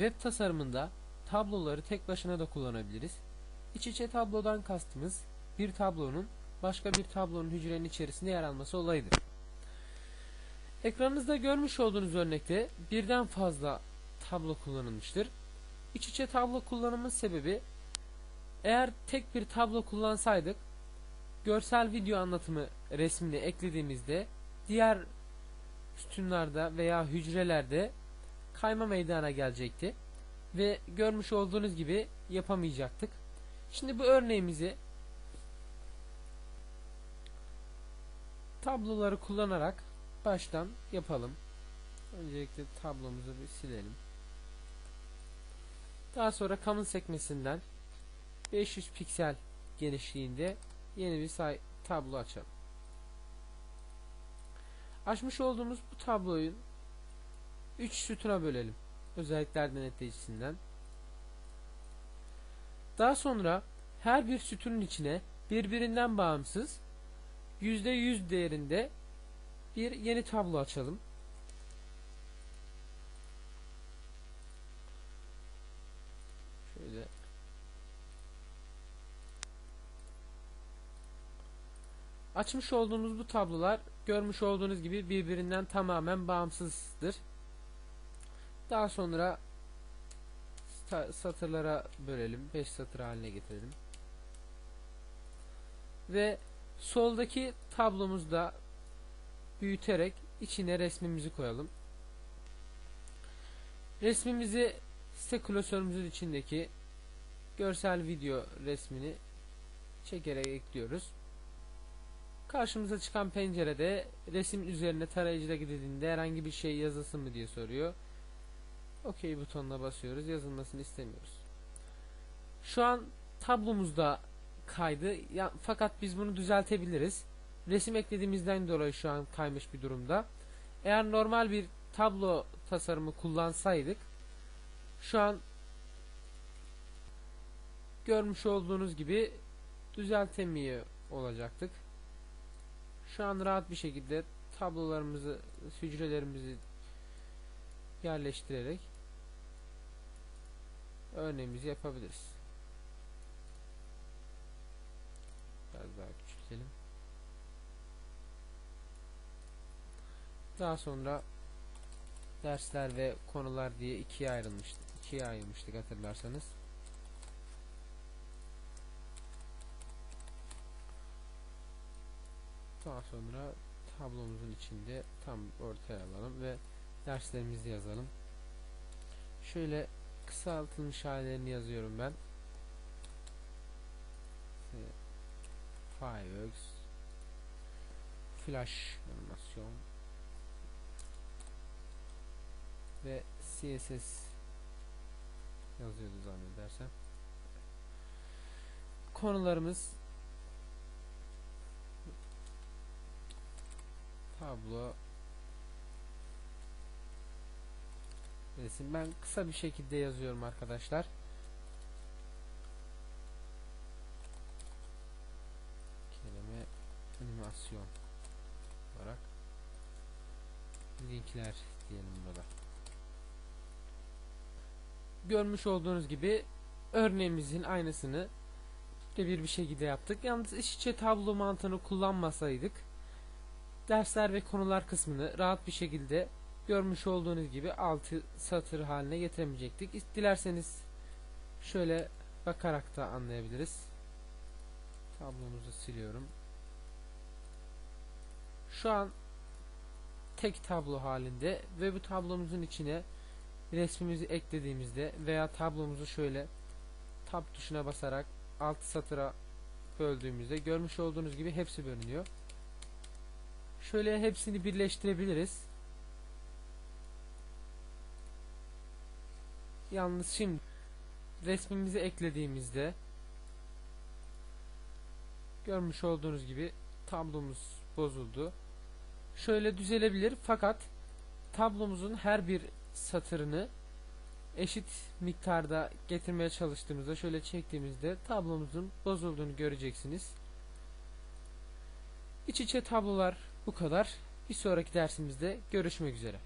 Web tasarımında tabloları tek başına da kullanabiliriz. İç içe tablodan kastımız bir tablonun başka bir tablonun hücrenin içerisinde yer alması olayıdır. Ekranınızda görmüş olduğunuz örnekte birden fazla tablo kullanılmıştır. İç içe tablo kullanımın sebebi eğer tek bir tablo kullansaydık görsel video anlatımı resmini eklediğimizde diğer sütunlarda veya hücrelerde kayma meydana gelecekti ve görmüş olduğunuz gibi yapamayacaktık. Şimdi bu örneğimizi tabloları kullanarak baştan yapalım. Öncelikle tablomuzu bir silelim. Daha sonra common sekmesinden 500 piksel genişliğinde yeni bir say tablo açalım. Açmış olduğumuz bu tabloyu 3 sütuna bölelim. Özellikler denetleyicisinden. Daha sonra her bir sütunun içine birbirinden bağımsız %100 değerinde bir yeni tablo açalım. Şöyle Açmış olduğumuz bu tablolar görmüş olduğunuz gibi birbirinden tamamen bağımsızdır. Daha sonra satırlara bölelim. 5 satır haline getirelim. Ve soldaki tablomuzda büyüterek içine resmimizi koyalım. Resmimizi site klasörümüzün içindeki görsel video resmini çekerek ekliyoruz. Karşımıza çıkan pencerede resim üzerine tarayıcıda gidildiğinde herhangi bir şey yazılsın mı diye soruyor. OK butonuna basıyoruz. Yazılmasını istemiyoruz. Şu an tablomuzda kaydı. Ya, fakat biz bunu düzeltebiliriz. Resim eklediğimizden dolayı şu an kaymış bir durumda. Eğer normal bir tablo tasarımı kullansaydık şu an görmüş olduğunuz gibi düzeltemiyor olacaktık. Şu an rahat bir şekilde tablolarımızı, hücrelerimizi yerleştirerek örneğimizi yapabiliriz. Biraz daha küçültelim. Daha sonra dersler ve konular diye ikiye ayrılmıştı. İkiye ayrılmıştık hatırlarsanız. Daha sonra tablomuzun içinde tam ortaya alalım ve derslerimizi yazalım. Şöyle kısaltılmış hallerini yazıyorum ben. Fireworks Flash animasyon ve CSS yazıyordu zannedersem. Konularımız tablo resim. Ben kısa bir şekilde yazıyorum arkadaşlar. Kelime animasyon olarak linkler diyelim burada. Görmüş olduğunuz gibi örneğimizin aynısını bir bir şekilde yaptık. Yalnız iç içe tablo mantığını kullanmasaydık dersler ve konular kısmını rahat bir şekilde görmüş olduğunuz gibi 6 satır haline getiremeyecektik. Dilerseniz şöyle bakarak da anlayabiliriz. Tablomuzu siliyorum. Şu an tek tablo halinde ve bu tablomuzun içine resmimizi eklediğimizde veya tablomuzu şöyle tab tuşuna basarak 6 satıra böldüğümüzde görmüş olduğunuz gibi hepsi bölünüyor. Şöyle hepsini birleştirebiliriz. Yalnız şimdi resmimizi eklediğimizde görmüş olduğunuz gibi tablomuz bozuldu. Şöyle düzelebilir fakat tablomuzun her bir satırını eşit miktarda getirmeye çalıştığımızda şöyle çektiğimizde tablomuzun bozulduğunu göreceksiniz. İç içe tablolar bu kadar. Bir sonraki dersimizde görüşmek üzere.